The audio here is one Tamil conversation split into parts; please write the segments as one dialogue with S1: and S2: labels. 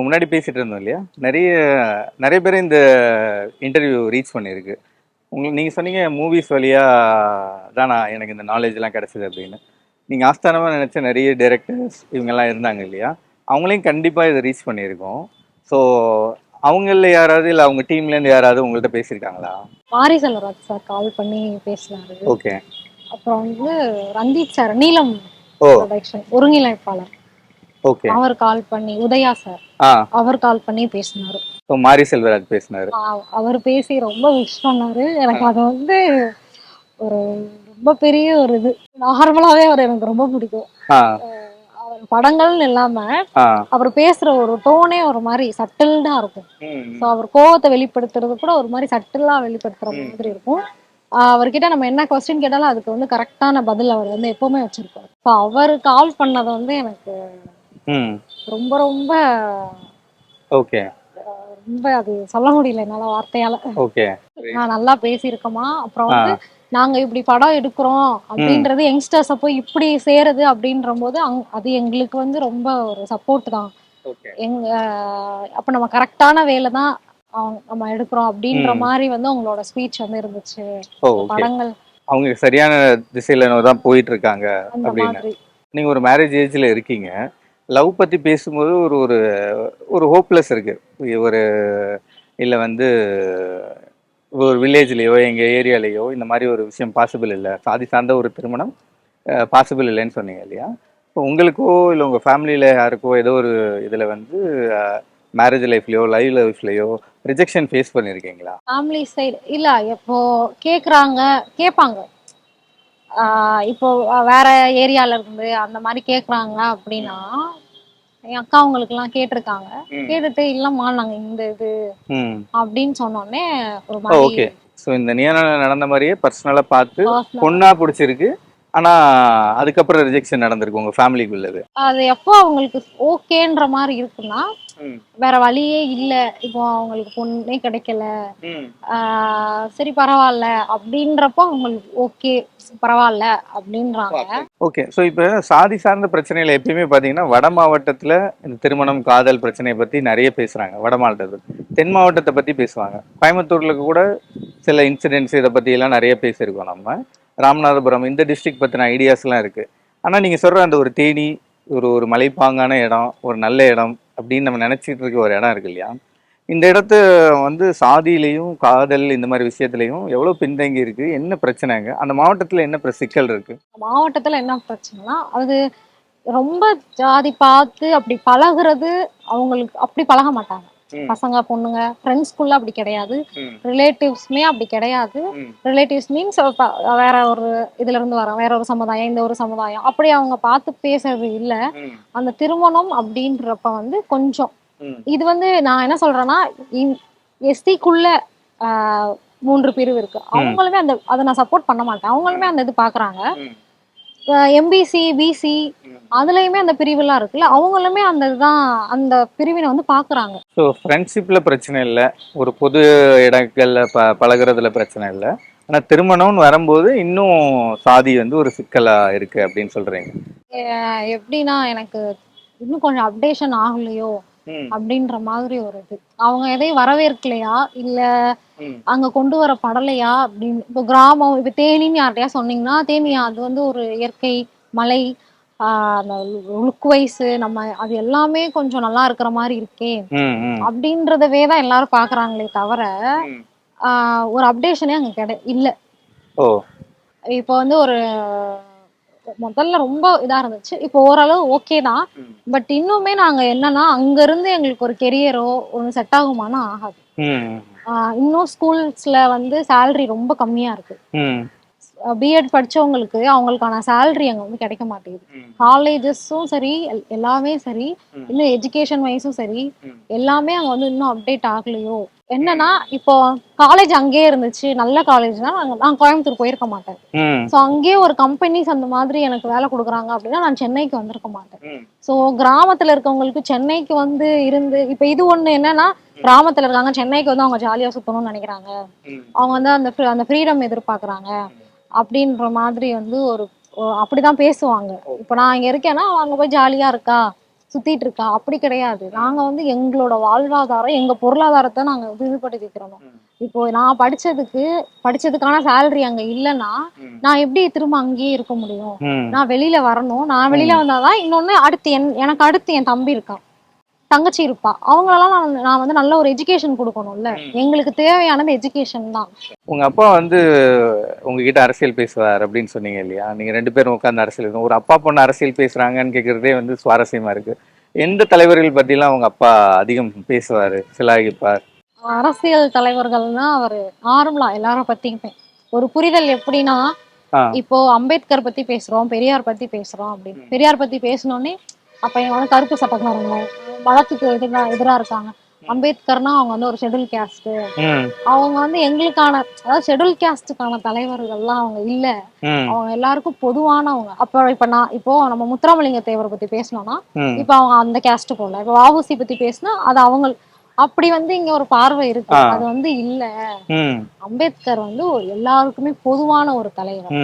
S1: நம்ம முன்னாடி பேசிட்டு இருந்தோம் இல்லையா? நிறைய நிறைய பேர் இந்த இன்டர்வியூ ரீச் பண்ணியிருக்கு. உங்களுக்கு நீங்கள் சொன்னீங்க மூவிஸ் வழியாக தான் நான் எனக்கு இந்த நாலேஜ்லாம் கிடச்சிது அப்படின்னு. நீங்கள் ஆஸ்தானமாக நினச்ச நிறைய டைரக்டர்ஸ் இவங்கெல்லாம் இருந்தாங்க இல்லையா? அவங்களையும் கண்டிப்பாக இதை ரீச் பண்ணியிருக்கோம். ஸோ அவங்களில் யாராவது இல்லை அவங்க டீம்லேருந்து யாராவது உங்கள்கிட்ட பேசியிருக்காங்களா?
S2: மாரி செல்வராஜ் சார் கால் பண்ணி பேசினாரு.
S1: ஓகே
S2: அப்புறம் வந்து ரந்தீப் சார் நீலம் ப்ரொடக்ஷன் ஒருங்கிணைப்பாளர். அவர் கால் பண்ணி உதயா சார் அவர் கால் பண்ணி பேசினாரு.
S1: மாரி செல்வராஜ் பேசினாரு.
S2: அவர் பேசி ரொம்ப விஷ் பண்ணாரு. எனக்கு அது வந்து ஒரு ரொம்ப பெரிய ஒரு இது. நார்மலாவே அவர் எனக்கு ரொம்ப பிடிக்கும். அவர் படங்கள்னு இல்லாம அவர் பேசுற ஒரு டோனே ஒரு மாதிரி சட்டில்டா இருக்கும். ஸோ அவர் கோவத்தை வெளிப்படுத்துறது கூட ஒரு மாதிரி சட்டிலா வெளிப்படுத்துற மாதிரி இருக்கும். அவர்கிட்ட நம்ம என்ன கொஸ்டின் கேட்டாலும் அதுக்கு வந்து கரெக்டான பதில் அவர் வந்து எப்பவுமே வச்சிருப்பாரு. ஸோ அவர் கால் பண்ணது வந்து எனக்கு ரொம்ப ரொம்ப
S1: ஓகே.
S2: ரொம்ப அது சொல்ல முடியல என்னால வார்த்தையால.
S1: ஓகே.
S2: நான் நல்லா பேசியிருக்கோமா அப்புறம் வந்து நாங்க இப்படி படம் எடுக்கிறோம் அப்படின்றது யங்ஸ்டர்ஸை போய் இப்படி சேருது அப்படின்ற போது அது எங்களுக்கு வந்து ரொம்ப ஒரு சப்போர்ட் தான். எங்க அப்ப நம்ம கரெக்டான வேலை தான் நம்ம எடுக்கிறோம் அப்படின்ற. மாதிரி வந்து உங்களோட ஸ்பீச் வந்து இருந்துச்சு. படங்கள்.
S1: அவங்க சரியான திசையில தான் போயிட்டு இருக்காங்க அப்படின்னு. நீங்க ஒரு மேரேஜ் ஏஜ்ல இருக்கீங்க. லவ் பற்றி பேசும்போது ஒரு ஒரு ஒரு ஹோப்லெஸ் இருக்குது ஒரு இல்லை வந்து ஒரு வில்லேஜ்லேயோ எங்கள் ஏரியாலேயோ இந்த மாதிரி ஒரு விஷயம் பாசிபிள் இல்லை. சாதி சார்ந்த ஒரு திருமணம் பாசிபிள் இல்லைன்னு சொன்னீங்க இல்லையா? இப்போ உங்களுக்கோ இல்லை உங்கள் ஃபேமிலியில் யாருக்கோ ஏதோ ஒரு இதில் வந்து மேரேஜ் லைஃப்லையோ லைவ் லைஃப்லையோ ரிஜெக்ஷன் ஃபேஸ் பண்ணியிருக்கீங்களா
S2: ஃபேமிலி சைடு இல்லை எப்போ கேட்குறாங்க கேட்பாங்க இப்போ வேற ஏரியால இருந்து அந்த மாதிரி கேக்குறாங்க அப்படின்னா என் அக்கா அவங்களுக்கு எல்லாம் கேட்டிருக்காங்க கேட்டுட்டு இல்லம்மா நாங்க இந்த இது அப்படின்னு சொன்னோடனே ஒரு மாதிரி
S1: ஓகே. ஸோ இந்த நியனால நடந்த மாதிரியே பர்சனலாக பார்த்து பொண்ணா பிடிச்சிருக்கு. ஆனா அதுக்கப்புறம் ரிஜெக்ஷன் நடந்திருக்கு உங்க ஃபேமிலிக்குள்ளது
S2: அது எப்போ அவங்களுக்கு ஓகேன்ற மாதிரி இருக்குன்னா வேற வழியே இல்ல. இப்போ அவங்களுக்கு பொண்ணே கிடைக்கல. சரி பரவாயில்ல. அப்படின்றப்போ அவங்களுக்கு ஓகே பரவாயில்ல அப்படின்றாங்க.
S1: ஓகே. ஸோ இப்போ சாதி சார்ந்த பிரச்சனைகள் எப்பயுமே பார்த்தீங்கன்னா வட மாவட்டத்தில் இந்த திருமணம் காதல் பிரச்சனையை பற்றி நிறைய பேசுகிறாங்க வட மாவட்டத்தில். தென் மாவட்டத்தை பற்றி பேசுவாங்க. கோயம்புத்தூர்ல கூட சில இன்சிடென்ட்ஸ் இதை பற்றியெல்லாம் நிறைய பேசியிருக்கோம் நம்ம. ராமநாதபுரம் இந்த டிஸ்ட்ரிக்ட் பற்றின ஐடியாஸ்லாம் இருக்குது ஆனால் நீங்கள் சொல்கிற அந்த ஒரு தேனி ஒரு ஒரு மலைப்பாங்கான இடம் ஒரு நல்ல இடம் அப்படின்னு நம்ம நினச்சிட்டு இருக்க ஒரு இடம் இருக்கு இல்லையா? இந்த இடத்து வந்து சாதியிலையும் காதல் இந்த மாதிரி விஷயத்துலையும் எவ்வளோ பின்தங்கி இருக்கு? என்ன பிரச்சனைங்க அந்த மாவட்டத்தில் என்ன சிக்கல் இருக்கு?
S2: மாவட்டத்தில் என்ன பிரச்சனைனா அது ரொம்ப ஜாதி பார்த்து அப்படி பழகுறது அவங்களுக்கு அப்படி பழக மாட்டாங்க. பசங்க பொண்ணுங்க ஃப்ரெண்ட்ஸ்குள்ள அப்படி கிடையாது. ரிலேட்டிவ்ஸ்மே அப்படி கிடையாது. ரிலேட்டிவ்ஸ் மீன்ஸ் வேற ஒரு இதுல இருந்து வரோம் வேற ஒரு சமுதாயம் இந்த ஒரு சமுதாயம். அப்படி அவங்க பார்த்து பேசுறது இல்ல. அந்த திருமணம் அப்படின்றப்ப வந்து கொஞ்சம். இது வந்து நான் என்ன சொல்றேன்னா எஸ்டிக்குள்ள மூன்று பிரிவு இருக்கு. அவங்களுமே அந்த அதை நான் சப்போர்ட் பண்ண மாட்டேன். அவங்களுமே அந்த இது பாக்குறாங்க. எம்பிசி பிசி அதுலயுமே அந்த பிரிவுலாம் இருக்குல்ல அவங்களுமே அந்த இதுதான் அந்த பிரிவினை வந்து பாக்குறாங்க.
S1: ஸோ ஃப்ரெண்ட்ஷிப்பில் பிரச்சனை இல்லை. ஒரு பொது இடங்கள்ல ப பழகுறதுல பிரச்சனை இல்லை. ஆனால் திருமணம்னு வரும்போது இன்னும் சாதி வந்து ஒரு சிக்கலாக இருக்கு அப்படின்னு சொல்றீங்க.
S2: எப்படின்னா எனக்கு இன்னும் கொஞ்சம் அப்டேஷன் ஆகலையோ? அப்படின்ற மாதிரி ஒரு இது. அவங்க எதையும் வரவேற்கலையா? இல்ல. அங்க கொண்டு வர படலையா? அப்படின்னு இப்போ கிராமம் இப்ப தேனின்னு யார்ட்டையா சொன்னீங்கன்னா தேனியா அது வந்து ஒரு இயற்கை மலை ஆஹ் அந்த லுக் வைஸ் நம்ம அது எல்லாமே கொஞ்சம் நல்லா இருக்கிற மாதிரி இருக்கே. அப்படின்றதவே தான் எல்லாரும் பாக்குறாங்களே தவிர ஒரு அப்டேஷனே அங்க கிடை இல்ல. இப்போ வந்து ஒரு முதல்ல ரொம்ப இதா இருந்துச்சு. இப்போ ஓரளவு ஓகே தான். பட் இன்னுமே நாங்க என்னன்னா அங்க இருந்து எங்களுக்கு ஒரு கெரியரோ ஒன்று செட் ஆகுமானா ஆகாது. இன்னும் ஸ்கூல்ஸ்ல வந்து salary ரொம்ப கம்மியா இருக்கு. பிஎட் படிச்சவங்களுக்கு அவங்களுக்கான salary அங்க வந்து கிடைக்க மாட்டேங்குது. காலேஜஸும் சரி எல்- எல்லாமே சரி. இன்னும் எஜுகேஷன் வைஸும் சரி. எல்லாமே அங்க வந்து இன்னும் அப்டேட் ஆகலையோ என்னன்னா இப்போ காலேஜ் அங்கேயே இருந்துச்சு நல்ல காலேஜ்னா நான் கோயம்புத்தூர் போயிருக்க மாட்டேன் ஸோ அங்கேயே ஒரு கம்பெனிஸ் அந்த மாதிரி எனக்கு வேலை கொடுக்குறாங்க அப்படின்னா நான் சென்னைக்கு வந்திருக்க மாட்டேன். ஸோ கிராமத்துல இருக்கவங்களுக்கு சென்னைக்கு வந்து இருந்து இப்போ இது ஒண்ணு என்னன்னா கிராமத்துல இருக்காங்க சென்னைக்கு வந்து அவங்க ஜாலியா சுத்தணும்னு நினைக்கிறாங்க. அவங்க வந்து அந்த அந்த ஃப்ரீடம் எதிர்பார்க்கறாங்க அப்படின்ற மாதிரி வந்து ஒரு அப்படிதான் பேசுவாங்க. இப்போ நான் இங்க இருக்கேன்னா அவங்க போய் ஜாலியா இருக்கா? சுத்திட்டு இருக்கா? அப்படி கிடையாது. நாங்க வந்து எங்களோட வாழ்வாதாரம் எங்க பொருளாதாரத்தை நாங்க வந்து இது பண்ணி வைக்கிறோம்
S1: ம்.
S2: இப்போ நான் படிச்சதுக்கு படிச்சதுக்கான சேலரி அங்க இல்லைன்னா. நான் எப்படி திரும்ப அங்கேயே இருக்க முடியும்? நான் வெளியில வரணும். நான் வெளியில வந்தாதான் இன்னொன்னு அடுத்து என் எனக்கு அடுத்து என் தம்பி இருக்கான். தங்கச்சி இருப்பா. அவங்களெல்லாம் நான் நான் வந்து நல்ல ஒரு எஜுகேஷன் கொடுக்கணும்ல. எங்களுக்கு தேவையானது எஜுகேஷன் தான்.
S1: உங்க அப்பா வந்து உங்ககிட்ட அரசியல் பேசுவார் அப்படின்னு சொன்னீங்க இல்லையா? நீங்க ரெண்டு பேரும் உட்கார்ந்து அரசியல். ஒரு அப்பா பொண்ணு அரசியல் பேசுறாங்கன்னு கேட்கறதே வந்து சுவாரஸ்யமா இருக்கு. எந்த தலைவர்கள் பத்திலாம் உங்க அப்பா அதிகம் பேசுவாரு சிலாகிப்பார்?
S2: அரசியல் தலைவர்கள்னா அவரு நார்மலா எல்லாரும் பத்தியுமே. ஒரு புரிதல் எப்படின்னா
S1: ஆ.
S2: இப்போ அம்பேத்கர் பத்தி பேசுறோம் பெரியார் பத்தி பேசுறோம் அப்படின்னு. பெரியார் பத்தி பேசணுன்னே அப்ப இவங்க வந்து கருப்பு சட்டக்காரங்க மதத்துக்கு எதிரா எதிரா இருக்காங்க. அம்பேத்கர்னா அவங்க வந்து ஒரு ஷெட்யூல் கேஸ்ட் அவங்க வந்து எங்களுக்கான அதாவது ஷெட்யூல் கேஸ்டுக்கான தலைவர்கள்லாம் அவங்க இல்ல. அவங்க எல்லாருக்கும் பொதுவானவங்க. அப்ப இப்ப நான் இப்போ நம்ம முத்துராமலிங்க தேவரை பத்தி பேசணும்னா இப்ப அவங்க அந்த கேஸ்ட் போல இப்ப வாவுசி பத்தி பேசினா அது அவங்க அப்படி வந்து இங்க ஒரு பார்வை இருக்கு. அது வந்து இல்ல. அம்பேத்கர் வந்து எல்லாருக்குமே பொதுவான ஒரு தலைவர்.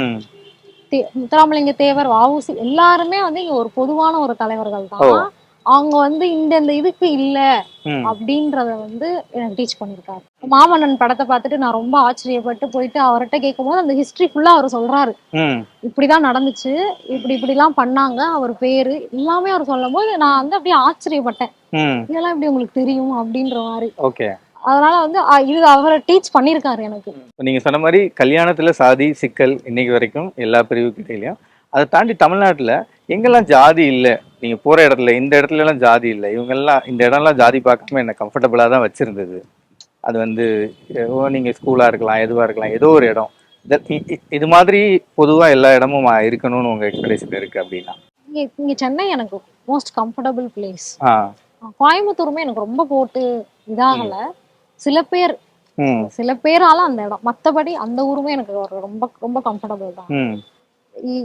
S2: தே- முத்துராமலிங்க தேவர் வாவுசி எல்லாருமே வந்து இங்க ஒரு பொதுவான ஒரு தலைவர்கள். தான் அவங்க வந்து இந்த இந்த இதுக்கு இல்ல அப்படின்றத வந்து எனக்கு டீச் பண்ணிருக்காரு. மாமன்னன் படத்தை பார்த்துட்டு நான் ரொம்ப ஆச்சரியப்பட்டு போயிட்டு அவர்கிட்ட கேட்கும்போது அந்த ஹிஸ்டரி ஃபுல்லா அவர் சொல்றாரு. இப்படிதான் நடந்துச்சு இப்படி இப்படிலாம் பண்ணாங்க அவர் பேரு எல்லாமே அவர் சொல்லும் போது நான் வந்து அப்படியே ஆச்சரியப்பட்டேன். இதெல்லாம் எப்படி உங்களுக்கு தெரியும் அப்படின்ற மாதிரி. அதனால வந்து இது அவரை டீச் பண்ணிருக்காரு எனக்கு.
S1: நீங்க சொன்ன மாதிரி கல்யாணத்துல சாதி சிக்கல் இன்னைக்கு வரைக்கும் எல்லா பிரிவுக்கு இடையிலையும் அதை தாண்டி தமிழ்நாட்டுல எங்கெல்லாம் ஜாதி இல்ல நீங்க போற இடத்துல இந்த இடத்துல எல்லாம் ஜாதி இல்லை இவங்கெல்லாம் இந்த இடம்லாம் ஜாதி பார்க்காம என்ன கம்ஃபர்டபுளா தான் வச்சிருந்தது. அது வந்து ஓ, நீங்க ஸ்கூலா இருக்கலாம் எதுவா இருக்கலாம் ஏதோ ஒரு இடம். இத- மாதிரி பொதுவா எல்லா இடமும் இருக்கணும்னு உங்க எக்ஸ்பெக்டேஷன் இருக்கு அப்படின்னா.
S2: இங்க சென்னை எனக்கு மோஸ்ட் கம்ஃபர்டபுள் பிளேஸ்
S1: ஆ.
S2: கோயம்புத்தூருமே எனக்கு ரொம்ப போட்டு இதாகல. சில பேர் சில பேரால அந்த இடம் மத்தபடி அந்த ஊருமே எனக்கு ரொம்ப ரொம்ப கம்ஃபர்டபுள் தான்.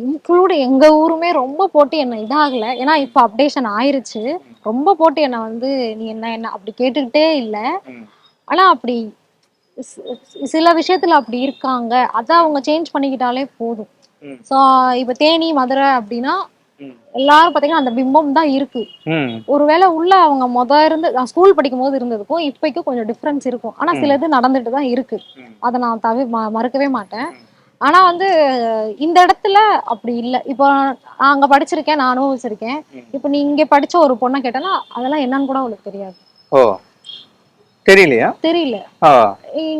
S2: இன்க்ளூட் எங்க ஊருமே ரொம்ப போட்டு என்ன இதாகல. ஏன்னா இப்ப அப்டேஷன் ஆயிருச்சு. ரொம்ப போட்டு என்ன வந்து நீ என்ன என்ன? அப்படி கேட்டுக்கிட்டே இல்ல. ஆனா அப்படி சில விஷயத்துல அப்படி இருக்காங்க. அதை அவங்க சேஞ்ச் பண்ணிக்கிட்டாலே போதும். சோ இப்ப தேனி மதுரை அப்படின்னா. எல்லாரும் பாத்தீங்கன்னா அந்த பிம்பம் தான் இருக்கு. ஒருவேளை உள்ள அவங்க மொத இருந்து நான் ஸ்கூல் படிக்கும் போது இருந்ததுக்கும் இப்பைக்கும் கொஞ்சம் டிஃப்ரென்ஸ் இருக்கும். ஆனா சில இது நடந்துட்டு தான் இருக்கு. அதை நான் தவி மறுக்கவே மாட்டேன். ஆனா வந்து இந்த இடத்துல அப்படி இல்ல. இப்போ நான் அங்க படிச்சிருக்கேன் நான் அனுபவிச்சிருக்கேன். இப்போ நீ இங்க படிச்ச ஒரு பொண்ணை கேட்டனா அதெல்லாம் என்னன்னு கூட அவளுக்கு தெரியாது.
S1: ஓ. தெரியலையா?
S2: தெரியல.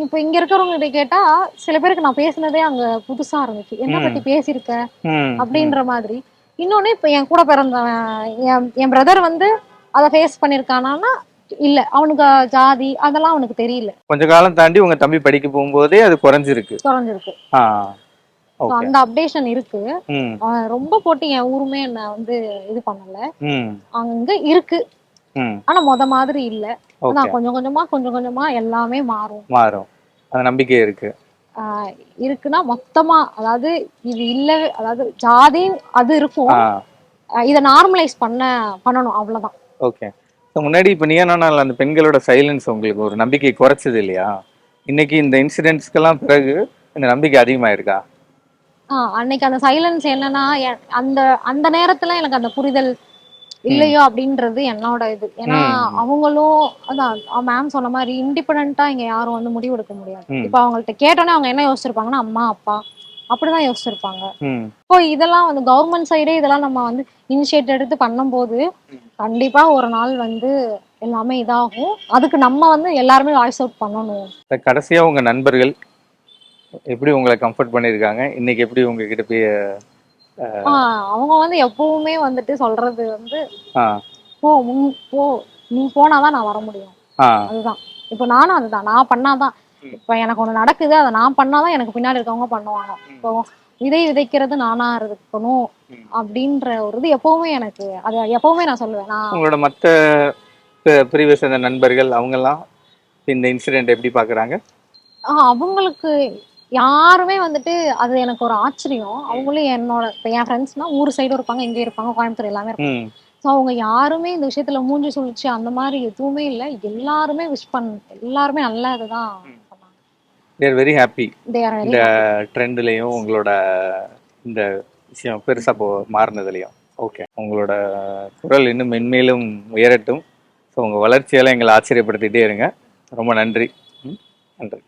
S2: இப்போ இங்க இருக்கிறவங்க கிட்ட கேட்டா சில பேருக்கு நான் பேசினதே அங்க புதுசா இருந்துச்சு. என்ன. பத்தி பேசியிருக்க? அப்படின்ற மாதிரி. இன்னொன்னு இப்ப என் கூட பிறந்தவன் என் என் பிரதர் வந்து அதை ஃபேஸ் பண்ணிருக்கானா இல்ல அவனுக்கு ஜாதி அதெல்லாம் அவனுக்கு தெரியல.
S1: கொஞ்ச காலம் தாண்டி உங்க தம்பி படிக்க போகும்போதே அது குறைஞ்சிருக்கு.
S2: குறைஞ்சிருக்கு. அந்த அப்டேஷன் இருக்கு. ரொம்ப போட்டு என் ஊருமே என்ன வந்து இது பண்ணல. அங்க இருக்கு. ஆனா மொத மாதிரி இல்ல. அதான் கொஞ்சம் கொஞ்சமா கொஞ்சம் கொஞ்சமா எல்லாமே மாறும்.
S1: மாறும். அந்த நம்பிக்கை இருக்கு.
S2: இருக்குன்னா மொத்தமா அதாவது இது இல்லவே அதாவது ஜாதி அது இருக்கும். இதை நார்மலைஸ் பண்ண பண்ணணும் அவ்வளவுதான்.
S1: ஓகே. முன்னாடி இப்போ நீயா நாள் அந்த பெண்களோட சைலன்ஸ் உங்களுக்கு ஒரு நம்பிக்கை குறைச்சது இல்லையா? இன்னைக்கு இந்த இன்சிடென்ட்ஸ்க்கெல்லாம் பிறகு இந்த நம்பிக்கை அதிகமாயிருக்கா?
S2: அன்னைக்கு அந்த சைலன்ஸ் என்னன்னா அந்த அந்த நேரத்துல எனக்கு அந்த புரிதல் இல்லையோ அப்படின்றது என்னோட இது. ஏன்னா. அவங்களும் அதான் மேம் சொன்ன மாதிரி இண்டிபெண்டா இங்க யாரும் வந்து முடிவெடுக்க முடியாது.
S1: ம்.
S2: இப்ப அவங்கள்ட்ட கேட்டோன்னே அவங்க என்ன யோசிச்சிருப்பாங்கன்னா அம்மா அப்பா அப்படிதான் யோசிச்சிருப்பாங்க. இப்போ இதெல்லாம் வந்து கவர்மெண்ட் சைடே இதெல்லாம் நம்ம வந்து இனிஷியேட் எடுத்து பண்ணும்போது கண்டிப்பா ஒரு நாள் வந்து எல்லாமே இதாகும். அதுக்கு நம்ம வந்து எல்லாருமே வாய்ஸ் அவுட் பண்ணணும்.
S1: கடைசியா உங்க நண்பர்கள் எப்படி உங்களை கம்ஃபர்ட் பண்ணியிருக்காங்க? இன்னைக்கு எப்படி உங்ககிட்ட போய்
S2: அவங்க வந்து எப்பவுமே வந்துட்டு சொல்றது வந்து போ முன் போ. நீ போனாதான் நான் வர முடியும். அதுதான். இப்போ நானும் அதுதான். நான் பண்ணாதான். இப்போ எனக்கு ஒண்ணு நடக்குது. அதை நான் பண்ணாதான் எனக்கு பின்னாடி இருக்கவங்க பண்ணுவாங்க. இப்போ விதை விதைக்கிறது நானா இருக்கணும். அப்படின்ற ஒரு இது எப்பவுமே எனக்கு அது எப்பவுமே நான் சொல்லுவேன். நான்
S1: உங்களோட மற்ற பிரிவை சேர்ந்த நண்பர்கள் அவங்கெல்லாம் இந்த இன்சிடென்ட் எப்படி பார்க்கறாங்க
S2: ஆஹ் அவங்களுக்கு யாருமே வந்துட்டு அது எனக்கு ஒரு ஆச்சரியம். அவங்களும் என்னோட இப்போ என் ஃப்ரெண்ட்ஸ்னா ஊர் சைடும் இருப்பாங்க இங்கே இருப்பாங்க கோயம்புத்தூர் எல்லாமே இருப்பாங்க. ஸோ அவங்க யாருமே இந்த விஷயத்துல மூஞ்சி சுழிச்சு அந்த மாதிரி எதுவுமே இல்லை. எல்லாருமே விஷ் பண்ண எல்லாருமே நல்லா இதுதான்
S1: தேர் வெரி ஹாப்பி இந்த ட்ரெண்ட்லையும் உங்களோட இந்த விஷயம் பெருசா போ மாறினதுலையும். ஓகே உங்களோட குரல் இன்னும் மென்மேலும் உயரட்டும். ஸோ உங்கள் வளர்ச்சியெல்லாம் எங்களை ஆச்சரியப்படுத்திட்டே இருங்க. ரொம்ப நன்றி. நன்றி.